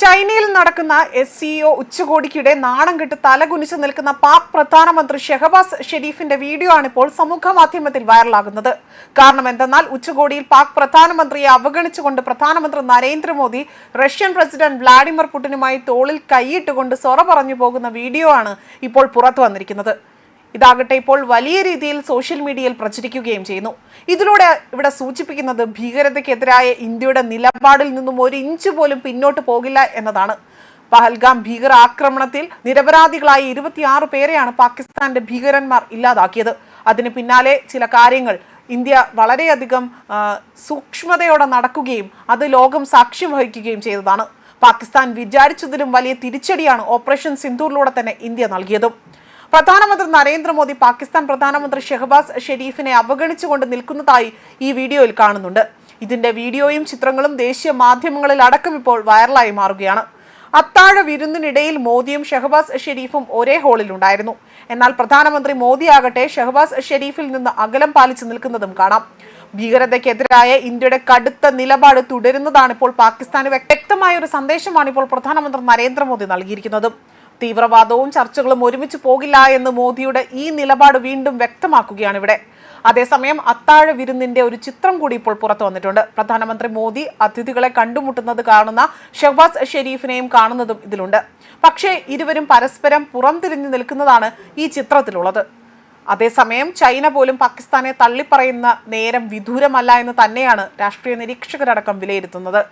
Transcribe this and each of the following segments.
ചൈനയിൽ നടക്കുന്ന S CO ഉച്ചകോടിക്കിടെ നാണം കെട്ട് തലകുനിച്ച് നിൽക്കുന്ന പാക് പ്രധാനമന്ത്രി ഷെഹബാസ് ഷെരീഫിന്റെ വീഡിയോ ആണ് ഇപ്പോൾ സമൂഹ മാധ്യമത്തിൽ വൈറലാകുന്നത്. കാരണം എന്തെന്നാൽ ഉച്ചകോടിയിൽ പാക് പ്രധാനമന്ത്രിയെ അവഗണിച്ചുകൊണ്ട് പ്രധാനമന്ത്രി നരേന്ദ്രമോദി റഷ്യൻ പ്രസിഡന്റ് വ്ളാഡിമിർ പുടിനുമായി തോളിൽ കൈയിട്ടുകൊണ്ട് സൊറ പറഞ്ഞു പോകുന്ന വീഡിയോ ആണ് ഇപ്പോൾ പുറത്തു വന്നിരിക്കുന്നത്. ഇതാകട്ടെ ഇപ്പോൾ വലിയ രീതിയിൽ സോഷ്യൽ മീഡിയയിൽ പ്രചരിക്കുകയും ചെയ്യുന്നു. ഇതിലൂടെ ഇവിടെ സൂചിപ്പിക്കുന്നത് ഭീകരതയ്ക്കെതിരായ ഇന്ത്യയുടെ നിലപാടിൽ നിന്നും ഒരു ഇഞ്ച് പോലും പിന്നോട്ട് പോകില്ല എന്നതാണ്. പഹൽഗാം ഭീകര ആക്രമണത്തിൽ നിരപരാധികളായ ഇരുപത്തിയാറ് പേരെയാണ് പാകിസ്ഥാന്റെ ഭീകരന്മാർ ഇല്ലാതാക്കിയത്. അതിന് പിന്നാലെ ചില കാര്യങ്ങൾ. ഇന്ത്യ വളരെയധികം സൂക്ഷ്മതയോടെ നടക്കുകയും അത് ലോകം സാക്ഷ്യം വഹിക്കുകയും ചെയ്തതാണ്. പാകിസ്ഥാൻ വിചാരിച്ചതിലും വലിയ തിരിച്ചടിയാണ് ഓപ്പറേഷൻ സിന്ധൂറിലൂടെ തന്നെ ഇന്ത്യ നൽകിയതും. പ്രധാനമന്ത്രി നരേന്ദ്രമോദി പാകിസ്ഥാൻ പ്രധാനമന്ത്രി ഷെഹബാസ് ഷെരീഫിനെ അവഗണിച്ചുകൊണ്ട് നിൽക്കുന്നതായി ഈ വീഡിയോയിൽ കാണുന്നുണ്ട്. ഇതിന്റെ വീഡിയോയും ചിത്രങ്ങളും ദേശീയ മാധ്യമങ്ങളിൽ അടക്കം ഇപ്പോൾ വൈറലായി മാറുകയാണ്. അത്താഴ വിരുന്നിനിടയിൽ മോദിയും ഷെഹബാസ് ഷെരീഫും ഒരേ ഹോളിലുണ്ടായിരുന്നു. എന്നാൽ പ്രധാനമന്ത്രി മോദിയാകട്ടെ ഷെഹബാസ് ഷെരീഫിൽ നിന്ന് അകലം പാലിച്ചു നിൽക്കുന്നതും കാണാം. ഭീകരതയ്ക്കെതിരായ ഇന്ത്യയുടെ കടുത്ത നിലപാട് തുടരുന്നതാണ് ഇപ്പോൾ പാകിസ്ഥാന് വ്യക്തമായ ഒരു സന്ദേശമാണ് ഇപ്പോൾ പ്രധാനമന്ത്രി നരേന്ദ്രമോദി നൽകിയിരിക്കുന്നത്. തീവ്രവാദവും ചർച്ചകളും ഒരുമിച്ച് പോകില്ല എന്ന് മോദിയുടെ ഈ നിലപാട് വീണ്ടും വ്യക്തമാക്കുകയാണ് ഇവിടെ. അതേസമയം അത്താഴ വിരുന്നിന്റെ ഒരു ചിത്രം കൂടി ഇപ്പോൾ പുറത്തു വന്നിട്ടുണ്ട്. പ്രധാനമന്ത്രി മോദി അതിഥികളെ കണ്ടുമുട്ടുന്നത് കാണുന്ന ഷഹബാസ് ഷെരീഫിനെയും കാണുന്നതും ഇതിലുണ്ട്. പക്ഷേ ഇരുവരും പരസ്പരം പുറംതിരിഞ്ഞു നിൽക്കുന്നതാണ് ഈ ചിത്രത്തിലുള്ളത്. അതേസമയം ചൈന പോലും പാകിസ്ഥാനെ തള്ളിപ്പറയുന്ന നേരം വിദൂരമല്ല എന്ന് തന്നെയാണ് രാഷ്ട്രീയ നിരീക്ഷകരടക്കം വിലയിരുത്തുന്നത്.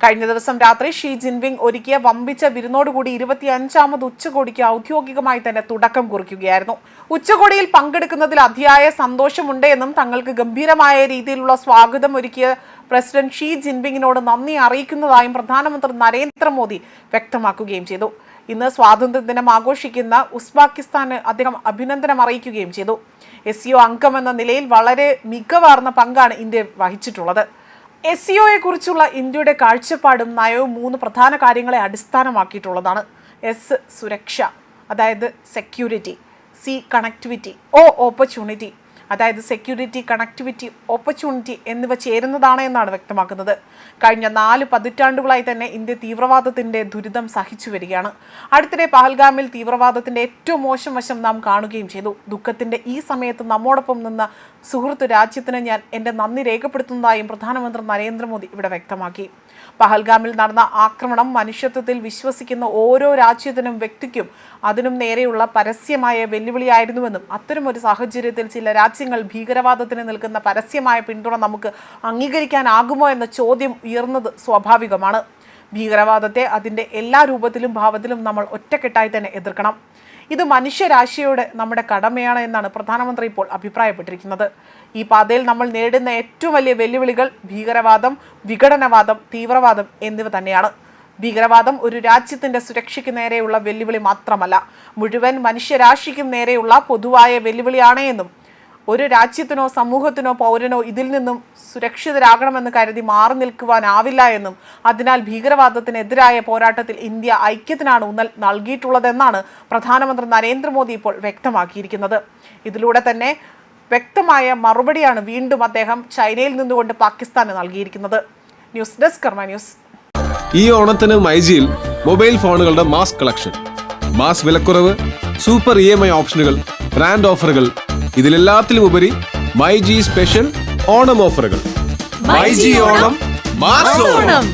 കഴിഞ്ഞ ദിവസം രാത്രി ഷീ ജിൻപിങ് ഒരുക്കിയ വമ്പിച്ച വിരുന്നോടുകൂടി ഇരുപത്തിയഞ്ചാമത് ഉച്ചകോടിക്ക് ഔദ്യോഗികമായി തന്നെ തുടക്കം കുറിക്കുകയായിരുന്നു. ഉച്ചകോടിയിൽ പങ്കെടുക്കുന്നതിൽ അതിയായ സന്തോഷമുണ്ട് എന്നും തങ്ങൾക്ക് ഗംഭീരമായ രീതിയിലുള്ള സ്വാഗതം ഒരുക്കിയ പ്രസിഡന്റ് ഷീ ജിൻപിങ്ങിനോട് നന്ദി അറിയിക്കുന്നതായും പ്രധാനമന്ത്രി നരേന്ദ്രമോദി വ്യക്തമാക്കുകയും ചെയ്തു. ഇന്ന് സ്വാതന്ത്ര്യദിനം ആഘോഷിക്കുന്ന ഉസ്ബാക്കിസ്ഥാന് അദ്ദേഹം അഭിനന്ദനം അറിയിക്കുകയും ചെയ്തു. എസ് അംഗമെന്ന നിലയിൽ വളരെ മികവാർന്ന പങ്കാണ് ഇന്ത്യ വഹിച്ചിട്ടുള്ളത്. എസ് സിഒയെ കുറിച്ചുള്ള ഇന്ത്യയുടെ കാഴ്ചപ്പാടും നയവും മൂന്ന് പ്രധാന കാര്യങ്ങളെ അടിസ്ഥാനമാക്കിയിട്ടുള്ളതാണ്. എസ് സുരക്ഷ അതായത് security C connectivity O opportunity അതായത് സെക്യൂരിറ്റി കണക്ടിവിറ്റി ഓപ്പർച്യൂണിറ്റി എന്നിവ ചേരുന്നതാണ് എന്നാണ് വ്യക്തമാക്കുന്നത്. കഴിഞ്ഞ നാല് പതിറ്റാണ്ടുകളായി തന്നെ ഇന്ത്യ തീവ്രവാദത്തിന്റെ ദുരിതം സഹിച്ചു വരികയാണ്. അടുത്തിടെ പഹൽഗാമിൽ തീവ്രവാദത്തിന്റെ ഏറ്റവും മോശം വശം നാം കാണുകയും ചെയ്തു. ദുഃഖത്തിന്റെ ഈ സമയത്ത് നമ്മോടൊപ്പം നിന്ന് സുഹൃത്ത് രാജ്യത്തിന് ഞാൻ എന്റെ നന്ദി രേഖപ്പെടുത്തുന്നതായും പ്രധാനമന്ത്രി നരേന്ദ്രമോദി ഇവിടെ വ്യക്തമാക്കി. പഹൽഗാമിൽ നടന്ന ആക്രമണം മനുഷ്യത്വത്തിൽ വിശ്വസിക്കുന്ന ഓരോ രാജ്യത്തിനും വ്യക്തിക്കും അതിനും നേരെയുള്ള പരസ്യമായ വെല്ലുവിളിയായിരുന്നുവെന്നും അത്തരമൊരു സാഹചര്യത്തിൽ ചില രാജ്യങ്ങൾ ഭീകരവാദത്തിന് നിൽക്കുന്ന പരസ്യമായ പിന്തുണ നമുക്ക് അംഗീകരിക്കാനാകുമോ എന്ന ചോദ്യം ഉയർന്നത് സ്വാഭാവികമാണ്. ഭീകരവാദത്തെ അതിന്റെ എല്ലാ രൂപത്തിലും ഭാവത്തിലും നമ്മൾ ഒറ്റക്കെട്ടായി തന്നെ എതിർക്കണം. ഇത് മനുഷ്യരാശിയോട് നമ്മുടെ കടമയാണ് എന്നാണ് പ്രധാനമന്ത്രി ഇപ്പോൾ അഭിപ്രായപ്പെട്ടിരിക്കുന്നത്. ഈ പാതയിൽ നമ്മൾ നേരിടുന്ന ഏറ്റവും വലിയ വെല്ലുവിളികൾ ഭീകരവാദം വിഘടനവാദം തീവ്രവാദം എന്നിവ തന്നെയാണ്. ഭീകരവാദം ഒരു രാജ്യത്തിന്റെ സുരക്ഷയ്ക്ക് നേരെയുള്ള വെല്ലുവിളി മാത്രമല്ല മുഴുവൻ മനുഷ്യരാശിക്കും നേരെയുള്ള പൊതുവായ വെല്ലുവിളിയാണ് എന്നും ഒരു രാജ്യത്തിനോ സമൂഹത്തിനോ പൗരനോ ഇതിൽ നിന്നും സുരക്ഷിതരാകണമെന്ന് കരുതി മാറി നിൽക്കുവാനാവില്ല എന്നും അതിനാൽ ഭീകരവാദത്തിനെതിരായ പോരാട്ടത്തിൽ ഇന്ത്യ ഐക്യത്തിനാണ് ഊന്നൽ നൽകിയിട്ടുള്ളതെന്നാണ് പ്രധാനമന്ത്രി നരേന്ദ്രമോദി ഇപ്പോൾ വ്യക്തമാക്കിയിരിക്കുന്നത്. ഇതിലൂടെ തന്നെ വ്യക്തമായ മറുപടിയാണ് വീണ്ടും അദ്ദേഹം ചൈനയിൽ നിന്നുകൊണ്ട് പാകിസ്ഥാന് നൽകിയിരിക്കുന്നത്. News desk news. ഈ ഓണത്തിന് മൈജിയിൽ മൊബൈൽ ഫോണുകളുടെ മാസ് കളക്ഷൻ. മാസ് വിലക്കുറവ് സൂപ്പർ ഇ എം ഐ ഓപ്ഷനുകൾ ബ്രാൻഡ് ഓഫറുകൾ ഇതിലെല്ലാത്തിലും ഉപരി മൈ ജി സ്പെഷ്യൽ ഓണം ഓഫറുകൾ. ഓണം മാസ് ഓണം.